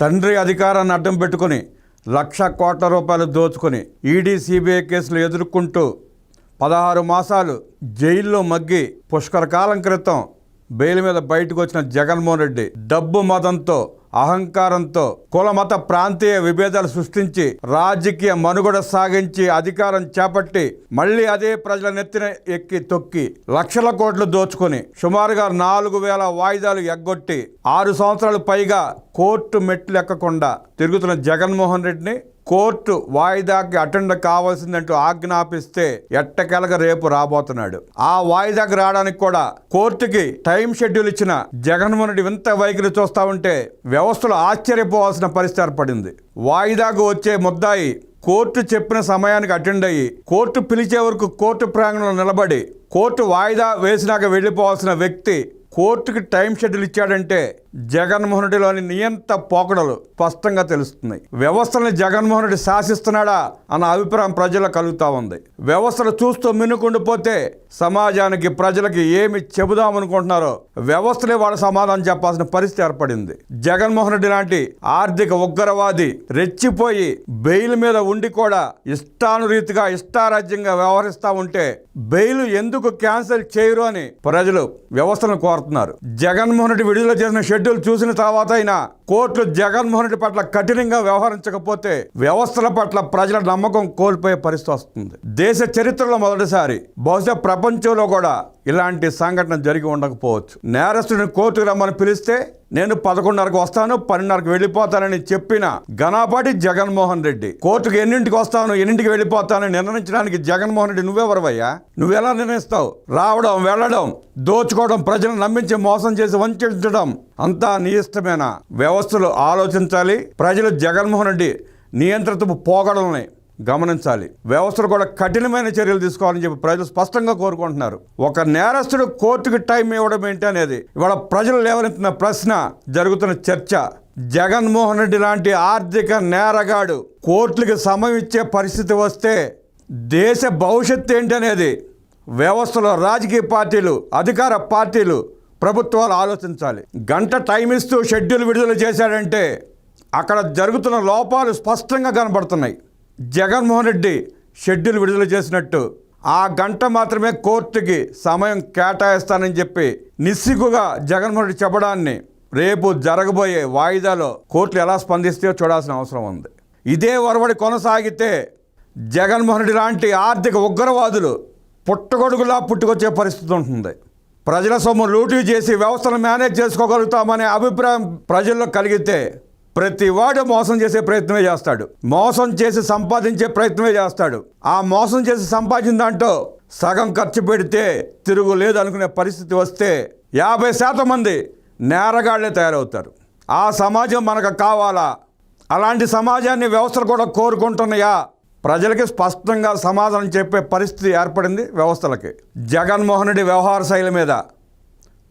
తండ్రి అధికారాన్ని అడ్డం పెట్టుకుని లక్ష కోట్ల రూపాయలు దోచుకొని ఈడీ సిబిఐ కేసులు ఎదుర్కొంటూ పదహారు మాసాలు జైల్లో మగ్గి పుష్కర కాలం క్రితం బెయిల్ మీద బయటకు వచ్చిన జగన్మోహన్ రెడ్డి డబ్బు మతంతో అహంకారంతో కులమత ప్రాంతీయ విభేదాలు సృష్టించి రాజకీయ మనుగడ సాగించి అధికారం చేపట్టి మళ్ళీ అదే ప్రజల నెత్తిన ఎక్కి తొక్కి లక్షల కోట్లు దోచుకొని సుమారుగా నాలుగు వేల వాయిదాలు ఎగ్గొట్టి ఆరు సంవత్సరాలు పైగా కోర్టు మెట్లు ఎక్కకుండా తిరుగుతున్న జగన్మోహన్ రెడ్డిని కోర్టు వాయిదాకి అటెండ్ కావాల్సిందంటూ ఆజ్ఞాపిస్తే ఎట్టకెలక రేపు రాబోతున్నాడు. ఆ వాయిదాకి రావడానికి కూడా కోర్టుకి టైం షెడ్యూల్ ఇచ్చిన జగన్మోహన్ రెడ్డి వింత వైఖరి చూస్తా ఉంటే వ్యవస్థలు ఆశ్చర్యపోవాల్సిన పరిస్థితి ఏర్పడింది. వాయిదాకు వచ్చే ముద్దాయి కోర్టు చెప్పిన సమయానికి అటెండ్ అయ్యి కోర్టు పిలిచే వరకు కోర్టు ప్రాంగణంలో నిలబడి కోర్టు వాయిదా వేసినాక వెళ్ళిపోవాల్సిన వ్యక్తి కోర్టుకి టైం షెడ్యూల్ ఇచ్చాడంటే జగన్మోహన్ రెడ్డిలోని నియంత పోకడలు స్పష్టంగా తెలుస్తున్నాయి. వ్యవస్థల్ని జగన్మోహన్ రెడ్డి శాసిస్తున్నాడా అన్న అభిప్రాయం ప్రజలకు కలుగుతా ఉంది. వ్యవస్థలు చూస్తూ మిన్నుకుండిపోతే సమాజానికి ప్రజలకి ఏమి చెబుదామనుకుంటున్నారో వ్యవస్థలే వాళ్ళ సమాధానం చెప్పాల్సిన పరిస్థితి ఏర్పడింది. జగన్మోహన్ రెడ్డి లాంటి ఆర్థిక ఉగ్రవాది రెచ్చిపోయి బెయిల్ మీద ఉండి కూడా ఇష్టానురీతిగా ఇష్టారాజ్యంగా వ్యవహరిస్తూ ఉంటే బెయిల్ ఎందుకు క్యాన్సిల్ చేయరు అని ప్రజలు వ్యవస్థను కోరుతున్నారు. జగన్మోహన్ రెడ్డి విడుదల చేసిన షెడ్యూల్ చూసిన తర్వాత అయినా కోర్టులు జగన్మోహన్ రెడ్డి పట్ల కఠినంగా వ్యవహరించకపోతే వ్యవస్థల పట్ల ప్రజల నమ్మకం కోల్పోయే పరిస్థితి వస్తుంది. దేశ చరిత్రలో మొదటిసారి బహుశా ప్రపంచంలో కూడా ఇలాంటి సంఘటన జరిగి ఉండకపోవచ్చు. నేరస్తుడిని కోర్టుకు రమ్మని పిలిస్తే నేను పదకొండున్నరకు వస్తాను పన్నెండున్నరకు వెళ్ళిపోతానని చెప్పిన ఘనాపాటి జగన్మోహన్ రెడ్డి కోర్టుకు ఎన్నింటికి వస్తాను ఎన్నింటికి వెళ్ళిపోతానని నిర్ణయించడానికి జగన్మోహన్ రెడ్డి నువ్వెవరవయ్యా? నువ్వెలా నిర్ణయిస్తావు? రావడం వెళ్ళడం దోచుకోవడం ప్రజలను నమ్మించి మోసం చేసి వంచడం అంతా నీ ఇష్టమైన? వ్యవస్థలు ఆలోచించాలి ప్రజలు జగన్మోహన్ రెడ్డి నియంత్రితపు పోగడల్ని గమనించాలి. వ్యవస్థలు కూడా కఠినమైన చర్యలు తీసుకోవాలని చెప్పి ప్రజలు స్పష్టంగా కోరుకుంటున్నారు. ఒక నేరస్తుడు కోర్టుకి టైం ఇవ్వడం ఏంటి అనేది ఇవాళ ప్రజలు లేవనెత్తిన ప్రశ్న జరుగుతున్న చర్చ. జగన్మోహన్ రెడ్డి లాంటి ఆర్థిక నేరగాడు కోర్టులకు సమయం ఇచ్చే పరిస్థితి వస్తే దేశ భవిష్యత్తు ఏంటి అనేది వ్యవస్థలో రాజకీయ పార్టీలు అధికార పార్టీలు ప్రభుత్వాలు ఆలోచించాలి. గంట టైం ఇస్తూ షెడ్యూల్ విడుదల చేశాడంటే అక్కడ జరుగుతున్న లోపాలు స్పష్టంగా కనబడుతున్నాయి. జగన్మోహన్ రెడ్డి షెడ్యూల్ విడుదల చేసినట్టు. ఆ గంట మాత్రమే కోర్టుకి సమయం కేటాయిస్తానని చెప్పి నిస్సిగ్గుగా జగన్మోహన్ రెడ్డి చెప్పడాన్ని రేపు జరగబోయే వాయిదాలో కోర్టులు ఎలా స్పందిస్తాయో చూడాల్సిన అవసరం ఉంది. ఇదే ఒరవడి కొనసాగితే జగన్మోహన్ రెడ్డి లాంటి ఆర్థిక ఉగ్రవాదులు పుట్టగొడుగులా పుట్టుకొచ్చే పరిస్థితి ఉంటుంది. ప్రజల సొమ్ము లూటీ చేసి వ్యవస్థను మేనేజ్ చేసుకోగలుగుతామనే అభిప్రాయం ప్రజల్లో కలిగితే ప్రతి వాడు మోసం చేసే ప్రయత్నమే చేస్తాడు. మోసం చేసి సంపాదించే ప్రయత్నమే చేస్తాడు. ఆ మోసం చేసి సంపాదించిన దాంట్లో సగం ఖర్చు పెడితే తిరుగులేదు అనుకునే పరిస్థితి వస్తే యాభై శాతం మంది నేరగాళ్ళే తయారవుతారు. ఆ సమాజం మనకు కావాలా? అలాంటి సమాజాన్ని వ్యవస్థలు కూడా కోరుకుంటున్నాయా? ప్రజలకి స్పష్టంగా సమాధానం చెప్పే పరిస్థితి ఏర్పడింది వ్యవస్థలకి. జగన్మోహన్ రెడ్డి వ్యవహార శైలి మీద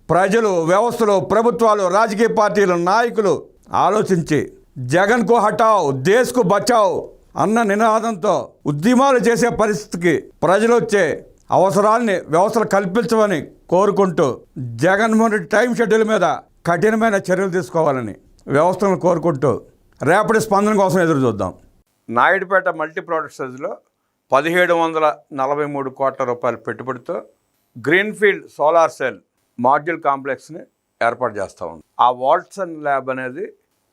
ప్రజలు వ్యవస్థలు ప్రభుత్వాలు రాజకీయ పార్టీలు నాయకులు ఆలోచించి జగన్కు హటావ్ దేశ్కు బచావ్ అన్న నినాదంతో ఉద్యమాలు చేసే పరిస్థితికి ప్రజలు వచ్చే అవసరాల్ని వ్యవస్థలు కల్పించమని కోరుకుంటూ జగన్మోహన్ రెడ్డి టైం షెడ్యూల్ మీద కఠినమైన చర్యలు తీసుకోవాలని వ్యవస్థలను కోరుకుంటూ రేపటి స్పందన కోసం ఎదురు చూద్దాం. నాయుడుపేట మల్టీ ప్రొడక్ట్స్లో పదిహేడు వందల నలభై మూడు కోట్ల రూపాయల పెట్టుబడితో గ్రీన్ఫీల్డ్ సోలార్ సెల్ మాడ్యూల్ కాంప్లెక్స్ని ఏర్పాటు చేస్తూ ఉంది. ఆ వాట్సన్ ల్యాబ్ అనేది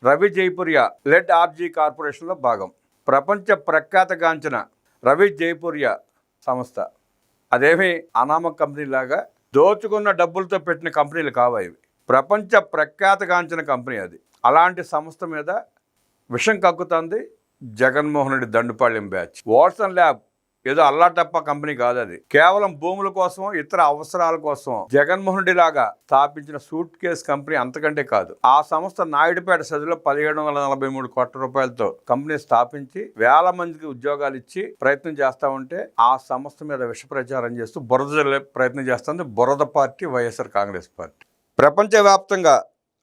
రవి జైపురియా లెడ్ ఆర్జీ కార్పొరేషన్లో భాగం. ప్రపంచ ప్రఖ్యాతగాంచిన రవి జైపురియా సంస్థ. అదేమి అనామక కంపెనీ లాగా దోచుకున్న డబ్బులతో పెట్టిన కంపెనీలు కావు ఇవి. ప్రపంచ ప్రఖ్యాతగాంచిన కంపెనీ అది. అలాంటి సంస్థ మీద విషం కక్కుతుంది Jaganmohan Reddy Dandupalyam batch. Watson lab ఏదో అల్లాటప్ప కంపెనీ కాదు అది కేవలం భూముల కోసం ఇతర అవసరాల కోసం జగన్మోహన్ రెడ్డి లాగా స్థాపించిన సూట్ కేస్ కంపెనీ అంతకంటే కాదు. ఆ సంస్థ నాయుడుపేట సదిలో పదిహేడు వందల నలభై మూడు కోట్ల రూపాయలతో కంపెనీ స్థాపించి వేల మందికి ఉద్యోగాలు ఇచ్చి ప్రయత్నం చేస్తా ఉంటే ఆ సంస్థ మీద విష ప్రచారం చేస్తూ బురద ప్రయత్నం చేస్తుంది బురద పార్టీ వైఎస్ఆర్ కాంగ్రెస్ పార్టీ. ప్రపంచవ్యాప్తంగా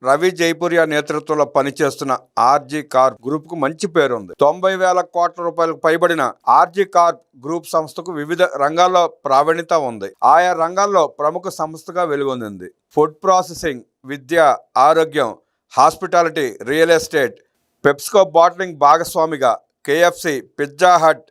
రవి జైపూరియా నేతృత్వంలో పనిచేస్తున్న ఆర్జీ కార్ గ్రూప్కు మంచి పేరు ఉంది తొంభై వేల కోట్ల రూపాయలకు పైబడిన ఆర్జీ కార్ గ్రూప్ సంస్థకు వివిధ రంగాల్లో ప్రావీణ్యత ఉంది. ఆయా రంగాల్లో ప్రముఖ సంస్థగా వెలుగొందింది. ఫుడ్ ప్రాసెసింగ్ విద్య ఆరోగ్యం hospitality real estate PepsiCo bottling భాగస్వామిగా KFC Pizza Hut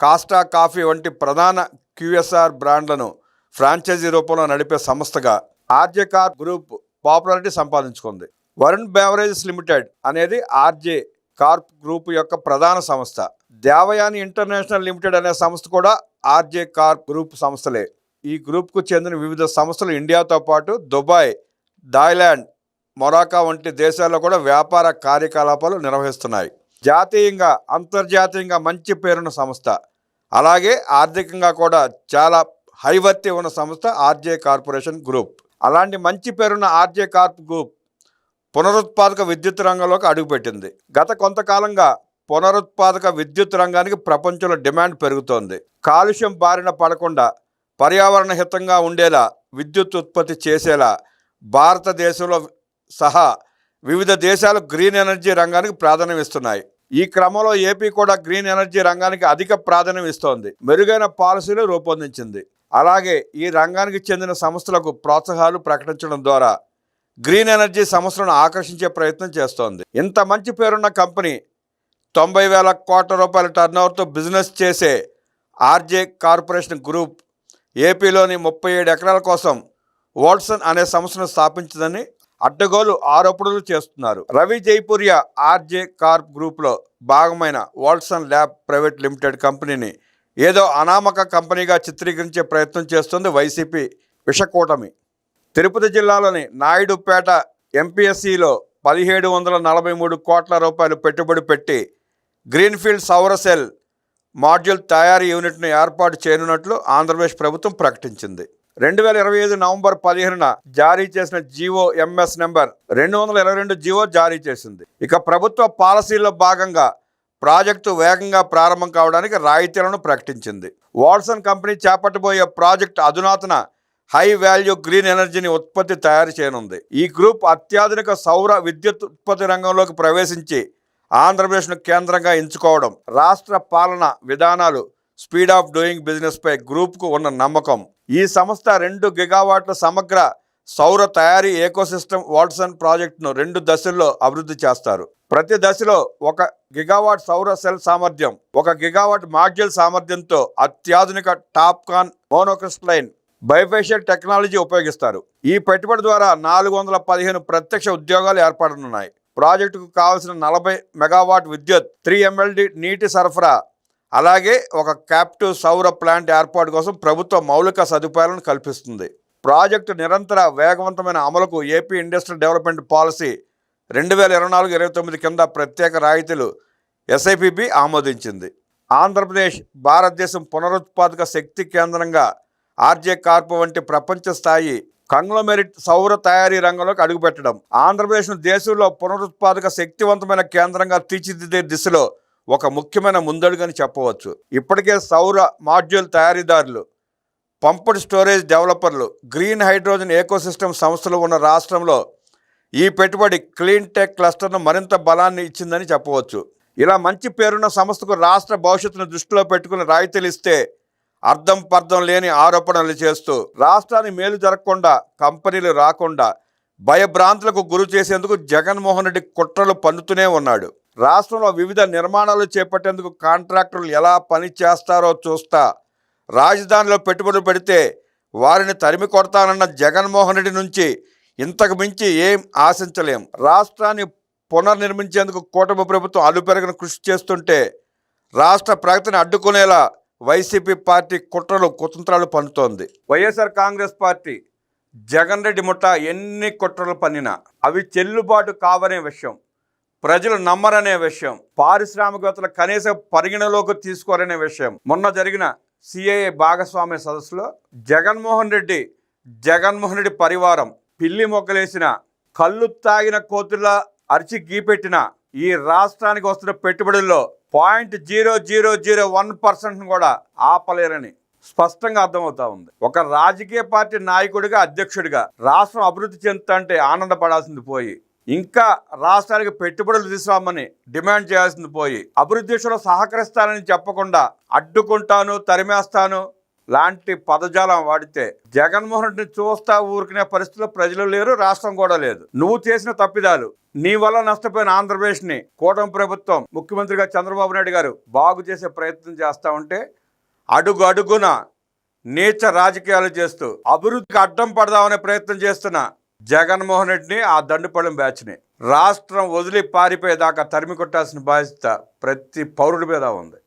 Costa Coffee వంటి ప్రధాన క్యూఎస్ఆర్ బ్రాండ్లను ఫ్రాంచైజీ రూపంలో నడిపే సంస్థగా ఆర్జే కార్ గ్రూప్ పాపులారిటీ సంపాదించుకుంది. వరుణ్ బెవరేజెస్ లిమిటెడ్ అనేది ఆర్జే కార్ప్ గ్రూప్ యొక్క ప్రధాన సంస్థ. దేవయాని ఇంటర్నేషనల్ లిమిటెడ్ అనే సంస్థ కూడా ఆర్జే కార్ప్ గ్రూప్ సంస్థలే. ఈ గ్రూప్కు చెందిన వివిధ సంస్థలు ఇండియాతో పాటు దుబాయ్ థాయిలాండ్ మొరాకా వంటి దేశాల్లో కూడా వ్యాపార కార్యకలాపాలు నిర్వహిస్తున్నాయి. జాతీయంగా అంతర్జాతీయంగా మంచి పేరున్న సంస్థ. అలాగే ఆర్థికంగా కూడా చాలా హైవర్తి ఉన్న సంస్థ ఆర్జే కార్పొరేషన్ గ్రూప్. అలాంటి మంచి పేరున్న ఆర్జే కార్ప్ గ్రూప్ పునరుత్పాదక విద్యుత్ రంగంలోకి అడుగుపెట్టింది. గత కొంతకాలంగా పునరుత్పాదక విద్యుత్ రంగానికి ప్రపంచంలో డిమాండ్ పెరుగుతోంది. కాలుష్యం బారిన పడకుండా పర్యావరణ హితంగా ఉండేలా విద్యుత్ ఉత్పత్తి చేసేలా భారతదేశంలో సహా వివిధ దేశాలు గ్రీన్ ఎనర్జీ రంగానికి ప్రాధాన్యం ఇస్తున్నాయి. ఈ క్రమంలో ఏపీ కూడా గ్రీన్ ఎనర్జీ రంగానికి అధిక ప్రాధాన్యం ఇస్తోంది. మెరుగైన పాలసీలు రూపొందించింది. అలాగే ఈ రంగానికి చెందిన సంస్థలకు ప్రోత్సాహాలు ప్రకటించడం ద్వారా గ్రీన్ ఎనర్జీ సంస్థలను ఆకర్షించే ప్రయత్నం చేస్తోంది. ఇంత మంచి పేరున్న కంపెనీ తొంభై వేల కోట్ల రూపాయల టర్నోవర్తో బిజినెస్ చేసే ఆర్జే కార్పొరేషన్ గ్రూప్ ఏపీలోని ముప్పై ఏడు ఎకరాల కోసం వాట్సన్ అనే సంస్థను స్థాపించిందని అడ్డగోలు ఆరోపణలు చేస్తున్నారు. రవి జైపూరియా ఆర్జే కార్ప్ గ్రూప్లో భాగమైన వాట్సన్ ల్యాబ్ ప్రైవేట్ లిమిటెడ్ కంపెనీని ఏదో అనామక కంపెనీగా చిత్రీకరించే ప్రయత్నం చేస్తుంది వైసీపీ విషకూటమి. తిరుపతి జిల్లాలోని నాయుడుపేట ఎంపీఎస్సిలో పదిహేడు వందల నలభై మూడు కోట్ల రూపాయలు పెట్టుబడి పెట్టి గ్రీన్ఫీల్డ్ సౌర సెల్ మాడ్యూల్ తయారీ యూనిట్ను ఏర్పాటు చేయనున్నట్లు ఆంధ్రప్రదేశ్ ప్రభుత్వం ప్రకటించింది. రెండు వేల ఇరవై ఐదు నవంబర్ పదిహేనున జారీ చేసిన జీవో ఎంఎస్ నెంబర్ రెండు వందల ఇరవై రెండు జీవో జారీ చేసింది. ఇక ప్రభుత్వ పాలసీల్లో భాగంగా ప్రాజెక్టు వేగంగా ప్రారంభం కావడానికి రాయితీలను ప్రకటించింది. వాట్సన్ కంపెనీ చేపట్టబోయే ప్రాజెక్టు అధునాతన హై వాల్యూ గ్రీన్ ఎనర్జీని ఉత్పత్తి తయారు చేయనుంది. ఈ గ్రూప్ అత్యాధునిక సౌర విద్యుత్ ఉత్పత్తి రంగంలోకి ప్రవేశించి ఆంధ్రప్రదేశ్ను కేంద్రంగా ఎంచుకోవడం రాష్ట్ర పాలన విధానాలు స్పీడ్ ఆఫ్ డూయింగ్ బిజినెస్పై గ్రూప్కు ఉన్న నమ్మకం. ఈ సంస్థ రెండు గిగావాట్ల సమగ్ర సౌర తయారీ ఏకోసిస్టమ్ వాట్సన్ ప్రాజెక్టును రెండు దశల్లో అభివృద్ధి చేస్తారు. ప్రతి దశలో ఒక గిగావాట్ సౌర సెల్ సామర్థ్యం ఒక గిగావాట్ మాడ్యూల్ సామర్థ్యంతో అత్యాధునిక టాప్కాన్ మోనోక్రిస్టలైన్ బయోఫేషియల్ టెక్నాలజీ ఉపయోగిస్తారు. ఈ పెట్టుబడి ద్వారా నాలుగు వందల పదిహేను ప్రత్యక్ష ఉద్యోగాలు ఏర్పడనున్నాయి. ప్రాజెక్టుకు కావాల్సిన నలభై మెగావాట్ విద్యుత్ త్రీ ఎంఎల్డి నీటి సరఫరా అలాగే ఒక క్యాప్టివ్ సౌర ప్లాంట్ ఏర్పాటు కోసం ప్రభుత్వ మౌలిక సదుపాయాలను కల్పిస్తుంది. ప్రాజెక్టు నిరంతర వేగవంతమైన అమలుకు ఏపీ ఇండస్ట్రియల్ డెవలప్మెంట్ పాలసీ రెండు వేల ఇరవై నాలుగు ఇరవై తొమ్మిది కింద ప్రత్యేక రాయితీలు ఎస్ఐపిబి ఆమోదించింది. ఆంధ్రప్రదేశ్ భారతదేశం పునరుత్పాదక శక్తి కేంద్రంగా ఆర్జే కార్పు వంటి ప్రపంచ స్థాయి కంగ్లోమెరిట్ సౌర తయారీ రంగంలోకి అడుగుపెట్టడం. ఆంధ్రప్రదేశ్ను దేశంలో పునరుత్పాదక శక్తివంతమైన కేంద్రంగా తీర్చిదిద్దే దిశలో ఒక ముఖ్యమైన ముందడుగని చెప్పవచ్చు. ఇప్పటికే సౌర మాడ్యూల్ తయారీదారులు పంప్డ్ స్టోరేజ్ డెవలపర్లు గ్రీన్ హైడ్రోజన్ ఏకోసిస్టమ్ సంస్థలు ఉన్న రాష్ట్రంలో ఈ పెట్టుబడి క్లీన్ టెక్ క్లస్టర్ను మరింత బలాన్ని ఇచ్చిందని చెప్పవచ్చు. ఇలా మంచి పేరున్న సంస్థకు రాష్ట్ర భవిష్యత్తును దృష్టిలో పెట్టుకుని రాయితీలు ఇస్తే అర్థం పర్థం లేని ఆరోపణలు చేస్తూ రాష్ట్రాన్ని మేలు జరగకుండా కంపెనీలు రాకుండా భయభ్రాంతులకు గురి చేసేందుకు జగన్మోహన్ రెడ్డి కుట్రలు పన్నుతూనే ఉన్నాడు. రాష్ట్రంలో వివిధ నిర్మాణాలు చేపట్టేందుకు కాంట్రాక్టర్లు ఎలా పని చేస్తారో చూస్తా రాజధానిలో పెట్టుబడులు పెడితే వారిని తరిమి కొడతానన్న జగన్మోహన్ రెడ్డి నుంచి ఇంతకు మించి ఏం ఆశించలేం. రాష్ట్రాన్ని పునర్నిర్మించేందుకు కూటమి ప్రభుత్వం అలుపెరగని కృషి చేస్తుంటే రాష్ట్ర ప్రగతిని అడ్డుకునేలా వైసీపీ పార్టీ కుట్రలు కుతంత్రాలు పన్నుతోంది. వైఎస్ఆర్ కాంగ్రెస్ పార్టీ జగన్ రెడ్డి ముఠ ఎన్ని కుట్రలు పన్నినా అవి చెల్లుబాటు కావనే విషయం ప్రజలు నమ్మరనే విషయం పారిశ్రామికవేత్తలు కనీసం పరిగణలోకి తీసుకోరనే విషయం. మొన్న జరిగిన సిఐఏ భాగస్వామ్య సదస్సులో జగన్మోహన్ రెడ్డి జగన్మోహన్ రెడ్డి పరివారం పిల్లి మొక్కలేసిన కళ్ళు తాగిన కోతుల్లా అరిచి గీపెట్టిన ఈ రాష్ట్రానికి వస్తున్న పెట్టుబడుల్లో point zero zero zero one పర్సెంట్ను కూడా ఆపలేరని స్పష్టంగా అర్థమవుతా ఉంది. ఒక రాజకీయ పార్టీ నాయకుడిగా అధ్యక్షుడిగా రాష్ట్రం అభివృద్ధి చెందుతుంటే ఆనందపడాల్సింది పోయి ఇంకా రాష్ట్రానికి పెట్టుబడులు తీసుకురామని డిమాండ్ చేయాల్సింది పోయి అభివృద్ధి విషయంలో సహకరిస్తానని చెప్పకుండా అడ్డుకుంటాను తరిమేస్తాను లాంటి పదజాలం వాడితే జగన్మోహన్ రెడ్డిని చూస్తా ఊరుకునే పరిస్థితిలో ప్రజలు లేరు రాష్ట్రం కూడా లేదు. నువ్వు చేసిన తప్పిదాలు నీ వల్ల నష్టపోయిన ఆంధ్రప్రదేశ్ని కూటమి ప్రభుత్వం ముఖ్యమంత్రిగా చంద్రబాబు నాయుడు గారు బాగు చేసే ప్రయత్నం చేస్తా ఉంటే అడుగు అడుగున నీచ రాజకీయాలు చేస్తూ అభివృద్ధికి అడ్డం పడదామనే ప్రయత్నం చేస్తున్న జగన్మోహన్ రెడ్డిని ఆ దండుపళ్ళం బ్యాచ్ని. రాష్ట్రం వదిలి పారిపోయేదాకా తరిమి కొట్టాల్సిన బాధ్యత ప్రతి పౌరుడి మీద ఉంది.